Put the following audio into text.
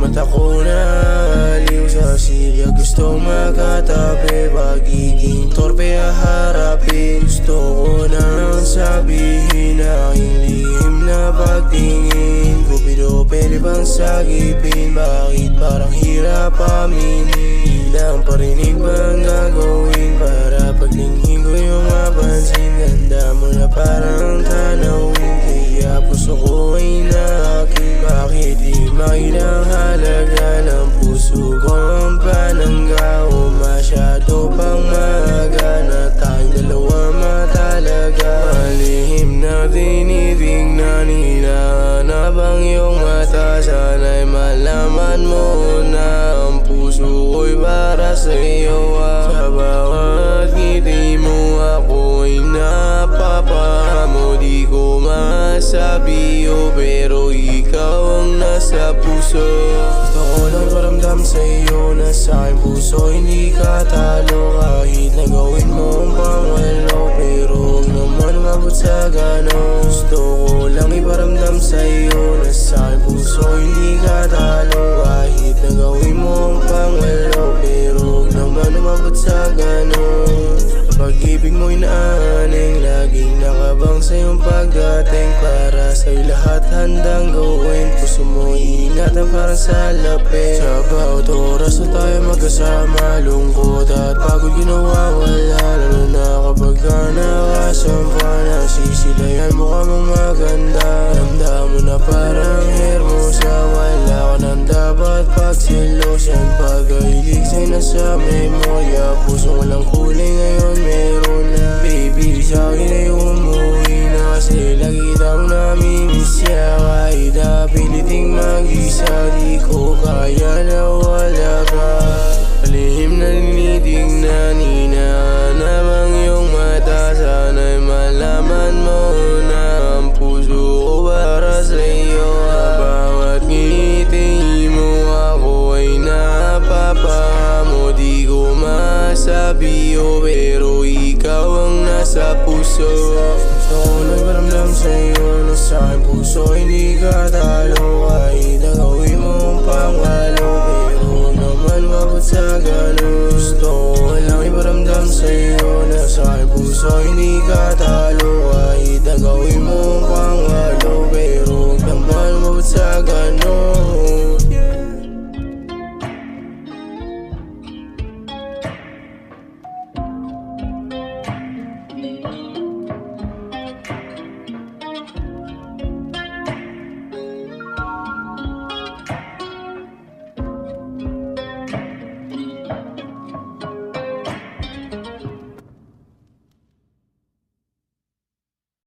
mata ko naliw sa silya. Gusto makatabi Pagiging torpe haharapin Gusto ko nang sabihin Na ilihim na pagtingin. Cupido pwede bang sagipin? Bakit parang hirap aminin? Ilang parinig bang gagawin Para paglingin ko yung mapansin. Ganda mo ng puso ko ang panangga O masyado pang maaga na tayong dalawa matalaga. Malihim na tinitingnan Hinahanap ang iyong mata. Sana'y malaman mo na Ang puso ko'y para sa iyo ah. Sa bawat ngiti mo ako'y napapahamo. Di ko masabi oh, pero ikaw ang nasa puso Gusto ko lang paramdam sa iyo na sa aking puso Hindi ka talo. Kahit na gawin mo ang pangwalo Pero huwag naman umabot sa ganon. Gusto ko lang iparamdam sa iyo na sa aking puso Hindi ka talo. Kahit na mo ang pangwalo Pero huwag naman umabot sa ganon. Pag-ibig mo'y naaning Laging nakabang sa iyong pagdating. Para sa'yo lahat handang gawin. Puso mo iingatan para sa lapit Sa bawat oras na tayo magkasama. Lungkot at pagod ginawa wala. Lalo na kapag ka nakasampa na Sisilayan mo ka mong maganda. Ramdam mo na parang hermosa. Wala ka nang dapat pagsilosan. Pag-ailig sa'yo nasa memorya Puso walang kulay ngayon oh, pero ikaw ang nasa puso. Gusto ko lang paramdam sa iyo na sa aking puso Hindi ka talo kahit na gawin mo ang pangwalo Pero naman mabot sa ganun. Gusto ko lang iparamdam sa iyo na sa aking puso Hindi ka talo kahit na gawin mo ang